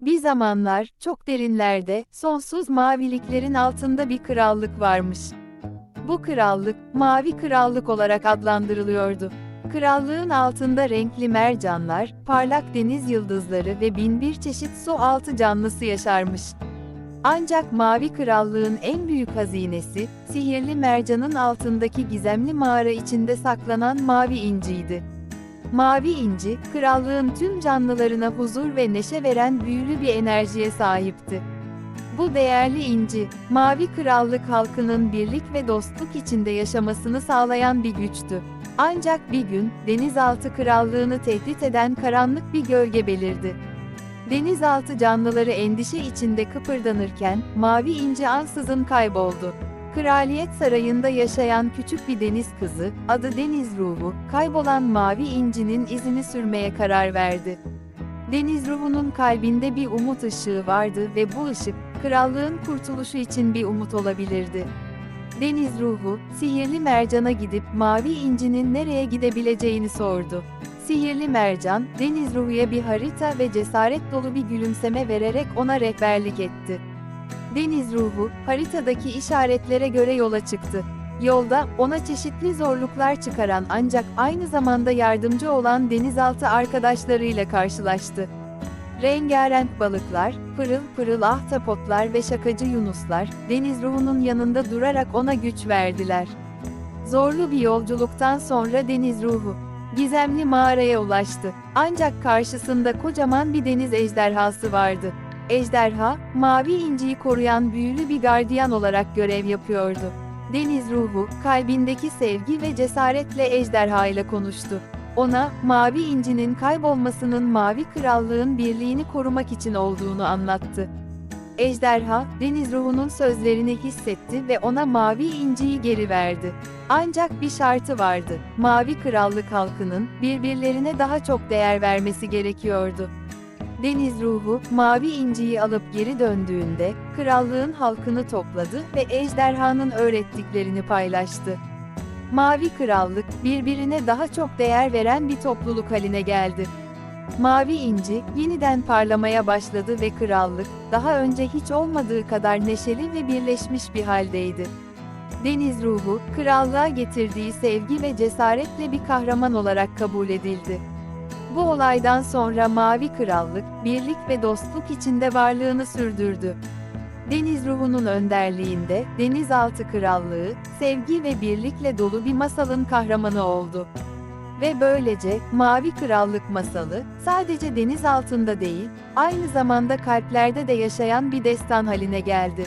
Bir zamanlar, çok derinlerde, sonsuz maviliklerin altında bir krallık varmış. Bu krallık, Mavi Krallık olarak adlandırılıyordu. Krallığın altında renkli mercanlar, parlak deniz yıldızları ve binbir çeşit su altı canlısı yaşarmış. Ancak Mavi Krallığın en büyük hazinesi, sihirli mercanın altındaki gizemli mağara içinde saklanan Mavi İnci'ydi. Mavi İnci, krallığın tüm canlılarına huzur ve neşe veren büyülü bir enerjiye sahipti. Bu değerli inci, Mavi Krallık halkının birlik ve dostluk içinde yaşamasını sağlayan bir güçtü. Ancak bir gün, denizaltı krallığını tehdit eden karanlık bir gölge belirdi. Denizaltı canlıları endişe içinde kıpırdanırken, Mavi İnci ansızın kayboldu. Kraliyet sarayında yaşayan küçük bir deniz kızı, adı Deniz Ruhu, kaybolan Mavi İnci'nin izini sürmeye karar verdi. Deniz ruhunun kalbinde bir umut ışığı vardı ve bu ışık, krallığın kurtuluşu için bir umut olabilirdi. Deniz ruhu, sihirli mercana gidip mavi incinin nereye gidebileceğini sordu. Sihirli mercan, deniz ruhuya bir harita ve cesaret dolu bir gülümseme vererek ona rehberlik etti. Deniz ruhu, haritadaki işaretlere göre yola çıktı. Yolda, ona çeşitli zorluklar çıkaran ancak aynı zamanda yardımcı olan denizaltı arkadaşlarıyla karşılaştı. Rengarenk balıklar, pırıl pırıl ahtapotlar ve şakacı yunuslar, deniz ruhunun yanında durarak ona güç verdiler. Zorlu bir yolculuktan sonra deniz ruhu, gizemli mağaraya ulaştı. Ancak karşısında kocaman bir deniz ejderhası vardı. Ejderha, mavi inciyi koruyan büyülü bir gardiyan olarak görev yapıyordu. Deniz ruhu, kalbindeki sevgi ve cesaretle ejderha ile konuştu. Ona, Mavi İnci'nin kaybolmasının Mavi Krallığın birliğini korumak için olduğunu anlattı. Ejderha, Deniz ruhunun sözlerini hissetti ve ona Mavi İnci'yi geri verdi. Ancak bir şartı vardı. Mavi Krallık halkının birbirlerine daha çok değer vermesi gerekiyordu. Deniz ruhu, Mavi İnci'yi alıp geri döndüğünde, krallığın halkını topladı ve ejderhanın öğrettiklerini paylaştı. Mavi Krallık, birbirine daha çok değer veren bir topluluk haline geldi. Mavi İnci, yeniden parlamaya başladı ve krallık, daha önce hiç olmadığı kadar neşeli ve birleşmiş bir haldeydi. Deniz ruhu, krallığa getirdiği sevgi ve cesaretle bir kahraman olarak kabul edildi. Bu olaydan sonra Mavi Krallık, birlik ve dostluk içinde varlığını sürdürdü. Deniz ruhunun önderliğinde, Denizaltı Krallığı, sevgi ve birlikle dolu bir masalın kahramanı oldu. Ve böylece, Mavi Krallık masalı, sadece deniz altında değil, aynı zamanda kalplerde de yaşayan bir destan haline geldi.